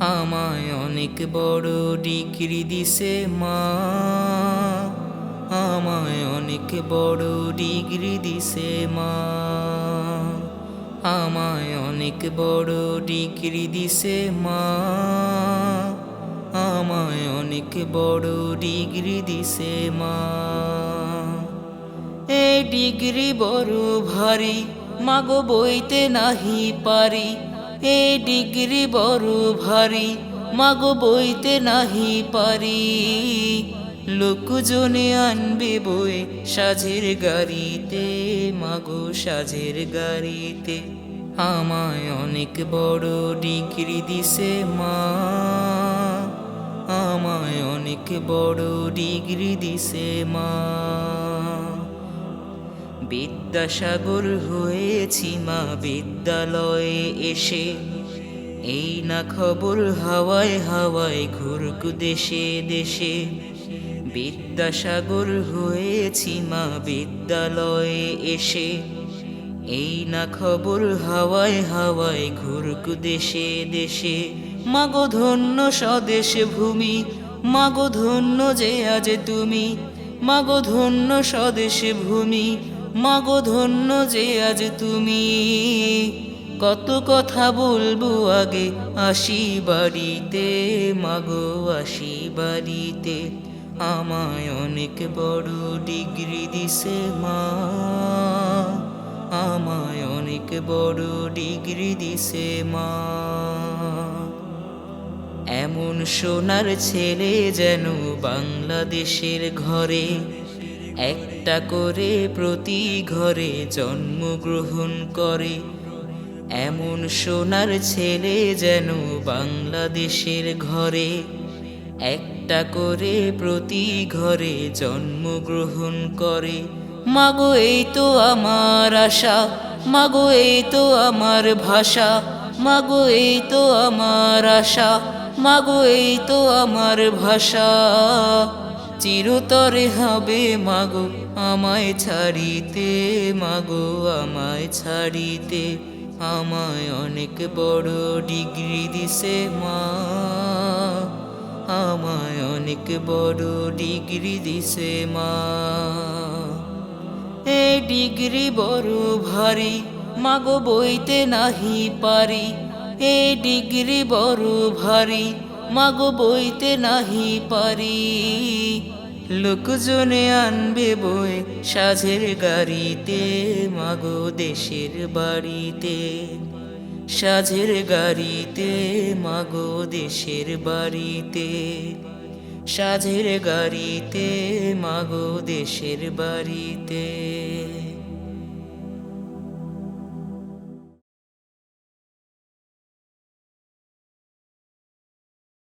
আমায় অনেক বড় ডিগ্রি দিছে মা। আমায় অনেক বড় ডিগ্রি দিছে মা। আমায় অনেক বড় ডিগ্রি দিছে মা। আমায় অনেক বড় ডিগ্রি দিছে মা। এই ডিগ্রি বড় ভারী, মাগো বইতে নাহি পারি। এই ডিগ্রি বড় ভারী, মাগো বইতে নাহি পারি। লোকজনে আনবে বই সাজের গাড়িতে, মাগো সাজের গাড়িতে। আমায় অনেক বড় ডিগ্রি দিছে মা, আমায় অনেক বড় ডিগ্রি দিছে মা। বিদ্যাসাগর হয়েছি মা বিদ্যালয়ে এসে। এই না খবর হাওয়ায় হাওয়ায় ঘুরক দেশে দেশে। বিদ্যাসাগর হয়েছি মা বিদ্যালয়ে এসে। এই না খবর হাওয়ায় হাওয়ায় ঘুরক দেশে দেশে। মাগো ধন্য স্বদেশ ভূমি, মাগো ধন্য যে আজ তুমি। মাগো ধন্য স্বদেশ ভূমি মাগো ধন্য যে আজ তুমি। কত কথা বলব আগে আসি বাড়িতে, মাগো আসি বাড়িতে। আমায় অনেক বড় ডিগ্রি দিছে মা। আমায় অনেক বড় ডিগ্রি দিছে মা। এমন সোনার ছেলে যেন বাংলাদেশের ঘরে একটা করে প্রতি ঘরে জন্মগ্রহণ করে। এমন সোনার ছেলে যেন বাংলাদেশের ঘরে। একটা করে প্রতি ঘরে জন্মগ্রহণ করে। মাগো, এই তো আমার আশা। মাগো, এই তো আমার ভাষা। মাগো, এই তো আমার আশা। মাগো, এই তো আমার ভাষা। চিরতরে হবে মাগো, আমায় ছাড়িতে মাগো, আমায় ছাড়িতে আমায় অনেক বড় ডিগ্রি দিছে মা। আমায় অনেক বড় ডিগ্রি দিছে মা। এই ডিগ্রি বড় ভারী, মাগো বইতে নাহি পারি। এই ডিগ্রি বড় ভারী মাগো বইতে নাহি পারি। লোকজনে আনবে বই সাজের গাড়িতে, মাগো দেশের বাড়িতে। সাজের গাড়িতে, মাগো দেশের বাড়িতে। সাজের গাড়িতে, মাগো দেশের বাড়িতে।